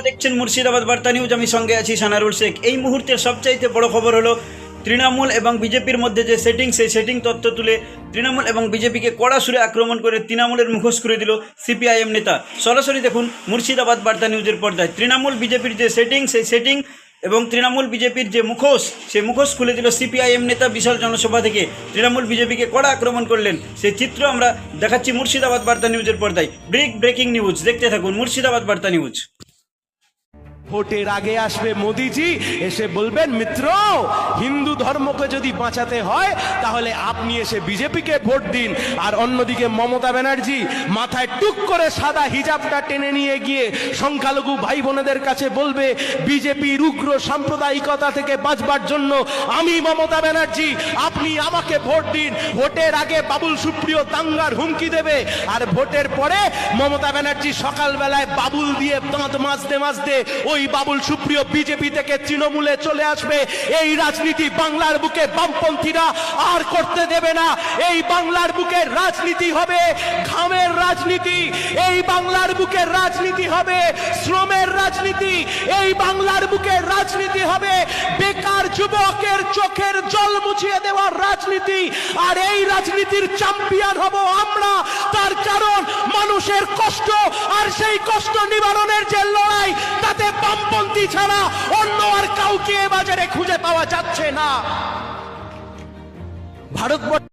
আপনারা দেখছেন মুর্শিদাবাদ বার্তা নিউজ। আমি সঙ্গে আছি সানারুল শেখ। এই মুহূর্তের সবচাইতে বড় খবর হলো, তৃণমূল এবং বিজেপির মধ্যে যে সেটিং সেই সেটিং তত্ত্ব তুলে তৃণমূল এবং বিজেপিকে কড়া সুরে আক্রমণ করে তৃণমূলের মুখোশ করে দিল সিপিআইএম নেতা। সরাসরি দেখুন মুর্শিদাবাদ বার্তা নিউজের পর্দায়। তৃণমূল বিজেপির যে সেটিং সেই সেটিং এবং তৃণমূল বিজেপির যে মুখোশ, সেই মুখোশ খুলে দিল সিপিআইএম নেতা বিশাল জনসভা থেকে। তৃণমূল বিজেপিকে কড়া আক্রমণ করলেন। সেই চিত্র আমরা দেখাচ্ছি মুর্শিদাবাদ বার্তা নিউজের পর্দায়। ব্রেক ব্রেকিং নিউজ দেখতে থাকুন মুর্শিদাবাদ বার্তা নিউজ। ভোটের আগে আসবে মোদিজি, এসে বলবেন, মিত্র, হিন্দু ধর্মকে যদি বাঁচাতে হয়, তাহলে আপনি এসে বিজেপিকে ভোট দিন। আর অন্যদিকে মমতা ব্যানার্জি মাথায় টুক করে সাদা হিজাবটা টেনে নিয়ে গিয়ে সংখ্যালঘু ভাই বোনেদের কাছে বলবে, বিজেপির উগ্র সাম্প্রদায়িকতা থেকে বাঁচবার জন্য আমি মমতা ব্যানার্জি, আপনি আমাকে ভোট দিন। ভোটের আগে বাবুল সুপ্রিয় দাঙ্গার হুমকি দেবে, আর ভোটের পরে মমতা ব্যানার্জি সকালবেলায় বাবুল দিয়ে দাঁত মাজতে মাজতে ওই বাবুল সুপ্রিয় বিজেপি থেকে তৃণমূলে চলে আসবে। এই রাজনীতি বাংলার বুকে বামপন্থীরা আর করতে দেবে না। এই বাংলার বুকে রাজনীতি হবে, ঘামের রাজনীতি। এই বাংলার বুকে রাজনীতি হবে, শ্রমের রাজনীতি। এই বাংলার বুকে রাজনীতি হবে, বেকার যুবকের চোখের জল মুছিয়ে দেওয়ার রাজনীতি। আর এই রাজনীতির চ্যাম্পিয়ন হব আমরা, তার কারণ মানুষের কষ্ট আর সেই কষ্ট নিবারণের যে লড়াই, তাতে বামপন্থী ছাড়া অন্য আর কাউকে বাজারে খুঁজে পাওয়া যাচ্ছে না। ভারতবর্ষ